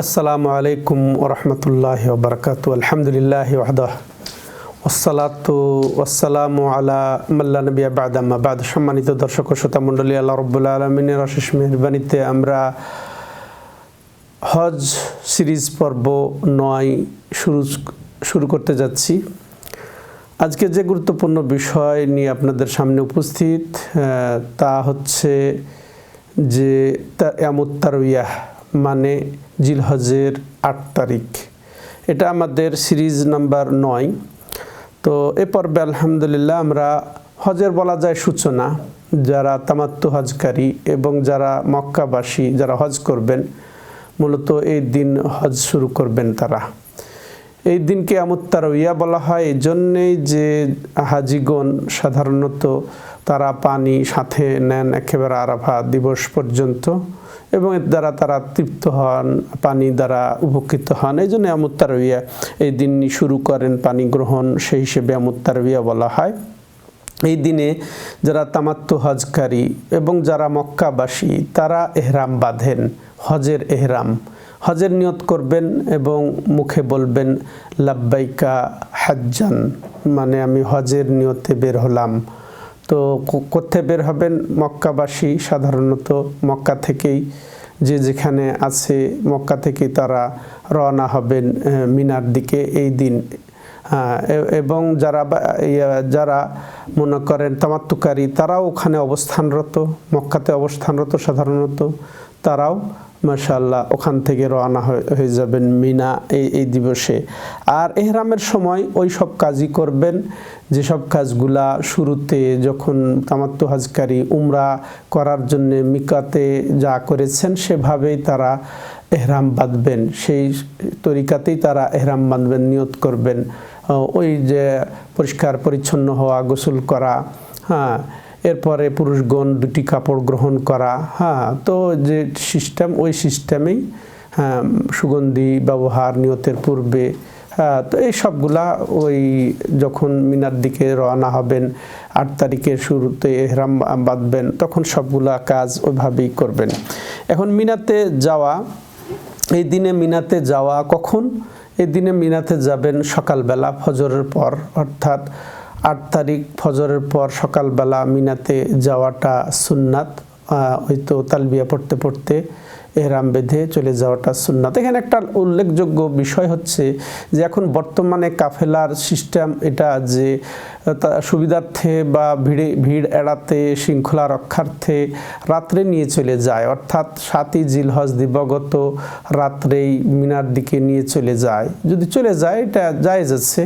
আসসালামু আলাইকুম ওরহমতুল্লাহ বরকাত। আলহামদুলিল্লাহ ওয়াহদাহ। ওসালাতু ওয়াসালামু আলা মাল্লা নবী আবাদাম্মা বাদ। সম্মানিত দর্শক শ্রোতা মণ্ডলী, আল্লাহ রব্বুল আলমিনের অশেষ মেহরবানিতে আমরা হজ সিরিজ পর্ব নয় শুরু শুরু করতে যাচ্ছি। আজকে যে গুরুত্বপূর্ণ বিষয় নিয়ে আপনাদের সামনে উপস্থিত তা হচ্ছে যে এমুত্তারুইয়াহ মানে জিলহজের আট তারিখ। এটা আমাদের সিরিজ নাম্বার নয়। তো এ পর্বে আলহামদুলিল্লাহ আমরা হজের বলা যায় সূচনা, যারা তামাত্তু হজকারী এবং যারা মক্কাবাসী যারা হজ করবেন, মূলত এই দিন হজ শুরু করবেন তারা। এই দিনকে আমুত্তারইয়া বলা হয়। এই জন্যেই যে হাজিগণ সাধারণত তারা পানি সাথে নেন একেবারে আরাফা দিবস পর্যন্ত এবং এর দ্বারা তারা তৃপ্ত হন, পানি দ্বারা উপকৃত হন। এই জন্য আমুত্তারইয়া এই দিন শুরু করেন, পানি গ্রহণ সেই হিসেবে আমুত্তারইয়া বলা হয়। এই দিনে যারা তামাত্তু হজকারী এবং যারা মক্কাবাসী, তারা এহরাম বাঁধেন, হজের এহরাম। হজের নিয়ত করবেন এবং মুখে বলবেন, লাব্বাইকা হাজ্জান মানে আমি হজের নিয়তে বের হলাম। তো কো- কোথায় বের হবেন? মক্কাবাসী সাধারণত মক্কা থেকেই। যে যেখানে আছে মক্কা থেকেই তারা রওনা হবেন মিনার দিকে এই দিন। এবং যারা যারা মনে করেন তামাত্তুকারী, তারাও ওখানে অবস্থানরত, মক্কাতে অবস্থানরত সাধারণত। তারাও মাশাল্লাহ ওখান থেকে রওনা হয়ে যাবেন মিনা এই এই দিবসে। আর এহরামের সময় ওই সব কাজই করবেন। যেসব কাজগুলা শুরুতে যখন তামাত্তু হাজকারী উমরা করার জন্য মিকাতে যা করেছেন, সেভাবেই তারা এহরাম বাঁধবেন। সেই তরিকাতেই তারা এহরাম বাঁধবেন, নিয়ত করবেন। ওই যে পরিষ্কার পরিচ্ছন্ন হওয়া, গোসল করা হ্যাঁ এরপরে পুরুষগণ দুটি কাপড় গ্রহণ করা হ্যাঁ তো যে সিস্টেম ওই সিস্টেমেই হ্যাঁ সুগন্ধি ব্যবহার নিয়তের পূর্বে হ্যাঁ তো এই সবগুলা ওই যখন মিনার দিকে রওনা হবেন, আট তারিখের শুরুতে এহরাম বাঁধবেন, তখন সবগুলা কাজ ওইভাবেই করবেন। এখন মিনাতে যাওয়া, এই দিনে মিনাতে যাওয়া কখন? এই দিনে মিনাতে যাবেন সকালবেলা, ফজরের পর, অর্থাৎ আট তারিখ ফজরের পর সকালবেলা মিনাতে যাওয়াটা সুন্নাত ওই তো তালবিয়া পড়তে পড়তে এহরাম বেঁধে চলে যাওয়াটা সুন্নাত। এখানে একটা উল্লেখযোগ্য বিষয় হচ্ছে যে এখন বর্তমানে কাফেলার সিস্টেম এটা যে সুবিধার্থে বা ভিড়ে, ভিড় এড়াতে, শৃঙ্খলা রক্ষার্থে রাত্রে নিয়ে চলে যায়। অর্থাৎ সাতই জিলহজ দিবগত রাত্রেই মিনার দিকে নিয়ে চলে যায়। যদি চলে যায়, এটা জায়েজ আছে।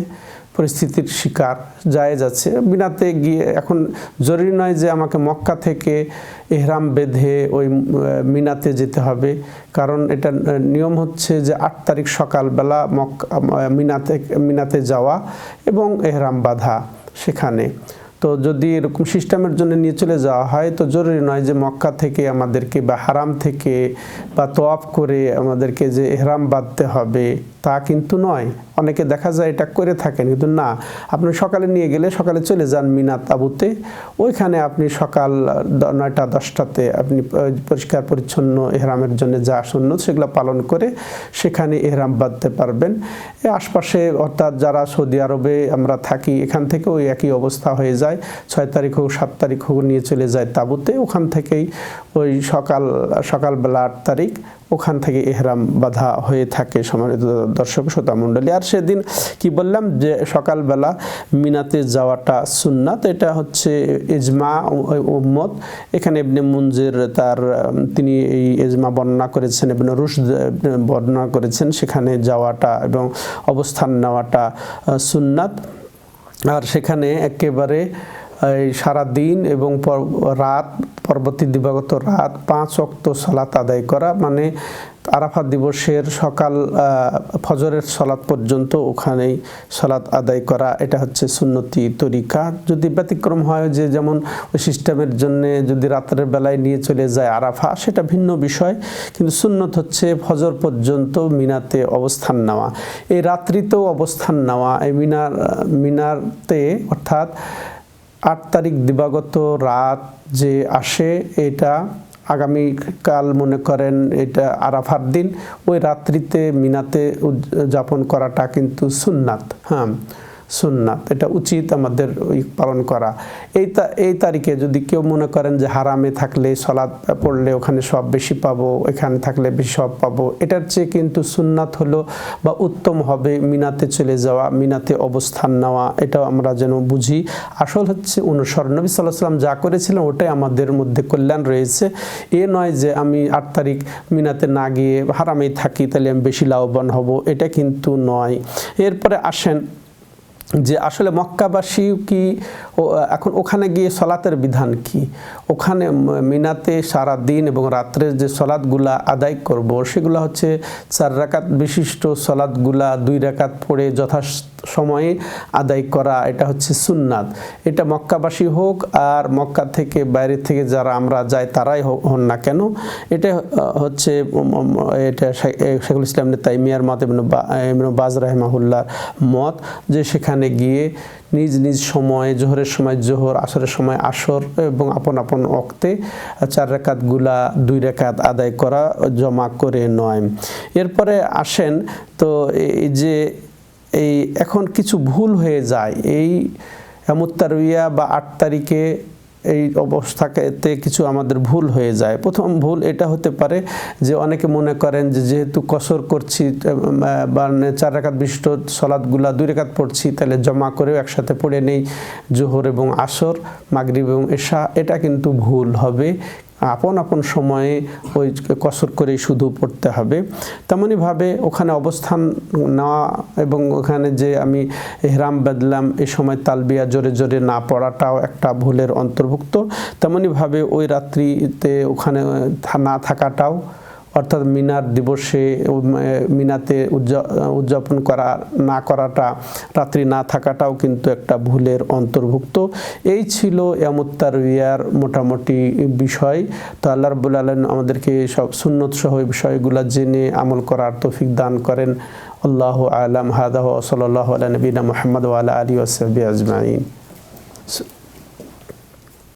পরিস্থিতির শিকার, জায়েজ আছে। বিনাতে গিয়ে এখন জরুরি নয় যে আমাকে মক্কা থেকে এহরাম বেঁধে ওই মিনাতে যেতে হবে। কারণ এটা নিয়ম হচ্ছে যে আট তারিখ সকালবেলা মক্কা মিনাতে মিনাতে যাওয়া এবং এহরাম বাঁধা সেখানে। তো যদি এরকম সিস্টেমের জন্য নিয়ে চলে যাওয়া হয়, তো জরুরি নয় যে মক্কা থেকে আমাদেরকে বা হারাম থেকে বা তোয়াফ করে আমাদেরকে যে এহরাম বাঁধতে হবে। তা কিন্তু নয়। অনেকে দেখা যায় এটা করে থাকেন, কিন্তু না। আপনি সকালে নিয়ে গেলে সকালে চলে যান মিনা তাবুতে ওইখানে আপনি সকাল নয়টা, দশটাতে আপনি পরিষ্কার পরিচ্ছন্ন এহরামের জন্য যা শূন্য সেগুলো পালন করে সেখানে এহরাম বাঁধতে পারবেন। আশপাশে অর্থাৎ যারা সৌদি আরবে আমরা থাকি, এখান থেকে ওই একই অবস্থা হয়ে যায়। ছয় তারিখ হোক, সাত তারিখ হোক নিয়ে চলে যায় তাবুতে। ওখান থেকেই ওই সকাল, সকালবেলা আট তারিখ ওখান থেকে এহরাম বাধা হয়ে থাকে সম্মানিত দর্শক শ্রোতা মণ্ডলী। আর সেদিন কি বললাম যে সকালবেলা মিনাতে যাওয়াটা সুন্নাত, এটা হচ্ছে ইজমা উ- উম্মত। এখানে ইবনে মুঞ্জের তার তিনি এই ইজমা বর্ণনা করেছেন, ইবনে রুশ বর্ণনা করেছেন সেখানে যাওয়াটা এবং অবস্থান নেওয়াটা সুন্নাত। আর সেখানে একেবারে এই সারা দিন এবং রাত, পরবর্তী দিবাগত রাত পাঁচ অক্ত সলাত আদায় করা মানে আরাফা দিবসের সকাল ফজরের সলাৎ পর্যন্ত ওখানেই সলাৎ আদায় করা, এটা হচ্ছে সুন্নতি তরিকা। যদি ব্যতিক্রম হয় যে যেমন ওই সিস্টেমের জন্য যদি রাত্রের বেলায় নিয়ে চলে যায় আরাফা, সেটা ভিন্ন বিষয়, কিন্তু সুন্নত হচ্ছে ফজর পর্যন্ত মিনাতে অবস্থান নেওয়া। এই রাত্রিতেও অবস্থান নেওয়া, এই মিনার, মিনারতে অর্থাৎ আট তারিখ দিবাগত রাত যে আসে, এটা আগামীকাল মনে করেন এটা আরাফার দিন। ওই রাত্রিতে মিনাতে উদযাপন করাটা কিন্তু সুন্নাত। হ্যাঁ। সুন্নাত, এটা উচিত আমাদের পালন করা। এই এই তারিখে যদি কেউ মনে করেন যে হারামে থাকলে সলাদ পড়লে ওখানে সব বেশি পাবো এখানে থাকলে বেশি সব পাবো, এটার চেয়ে কিন্তু সুন্নাত হলো বা উত্তম হবে মিনাতে চলে যাওয়া, মিনাতে অবস্থান নেওয়া, এটাও আমরা যেন বুঝি। আসল হচ্ছে অনুসরণ। নবী সাল্লাহ সাল্লাম যা করেছিলেন ওটাই আমাদের মধ্যে কল্যাণ রয়েছে। এ নয় যে আমি আট তারিখ মিনাতে না গিয়ে হারামেই থাকি, তাহলে আমি বেশি লাভবান হব, এটা কিন্তু নয়। এরপরে আসেন যে আসলে মক্কাবাসী কি এখন ওখানে গিয়ে সলাতের বিধান কি? ওখানে মিনাতে সারা দিন এবং রাত্রের যে সলাদগুলা আদায় করব, সেগুলো হচ্ছে চার রাকাত বিশিষ্ট সলাদগুলা দুই রাকাত পড়ে যথা সময়ে আদায় করা, এটা হচ্ছে সুন্নাত। এটা মক্কাবাসী হোক আর মক্কা থেকে বাইরে থেকে যারা আমরা যাই তারাই হন না কেন? এটা হচ্ছে এটা শেখুল ইসলাম তাইমিয়ার মত বা- বাজ রাহমাহুল্লার মত যে সেখানে গিয়ে নিজ নিজ সময়ে, জোহরের সময় জোহর, আসরের সময় আসর এবং আপন আপন অক্তে চার রেখাতগুলা দুই রেখাত আদায় করা, জমা করে নয়। এরপরে আসেন তো এই যে এই এখন কিছু ভুল হয়ে যায়। এই মুত্তারবিয়া বা আট তারিখে এই অবস্থাতে কিছু আমাদের ভুল হয়ে যায়। প্রথম ভুল এটা হতে পারে যে অনেকে মনে করেন যে যেহেতু কসর করছি, বা চার রেখাত বিশিষ্ট সলাদগুলা দুই রেখাত পড়ছি, তাহলে জমা করেও একসাথে পড়ে নেই। জোহর এবং আসর, মাগরিব এবং এশা এটা কিন্তু ভুল হবে। আপন আপন সময়ে ওই কসর করে শুধু পড়তে হবে। তেমনইভাবে ওখানে অবস্থান নেওয়া এবং ওখানে যে আমি হেরাম বাদলাম, এ সময় তালবিয়া জোরে জোরে না পড়াটাও একটা ভুলের অন্তর্ভুক্ত। তেমনইভাবে ওই রাত্রিতে ওখানে না থাকাটাও অর্থাৎ মিনার দিবসে মিনাতে উদযা- উদযাপন করা, না করাটা, রাত্রি না থাকাটাও কিন্তু একটা ভুলের অন্তর্ভুক্ত। এই ছিল ইয়ামুত্তারিয়ার মোটামুটি বিষয়। তো আল্লাহ রব্বুল আলম আমাদেরকে সব সুন্নত সহ বিষয়গুলো জেনে আমল করার তৌফিক দান করেন। আল্লাহ আলাম। হাদাহ সাল্লাহ আলা নবীনা মোহাম্মদ ওয়ালা আলী ওসবি আজমাইন।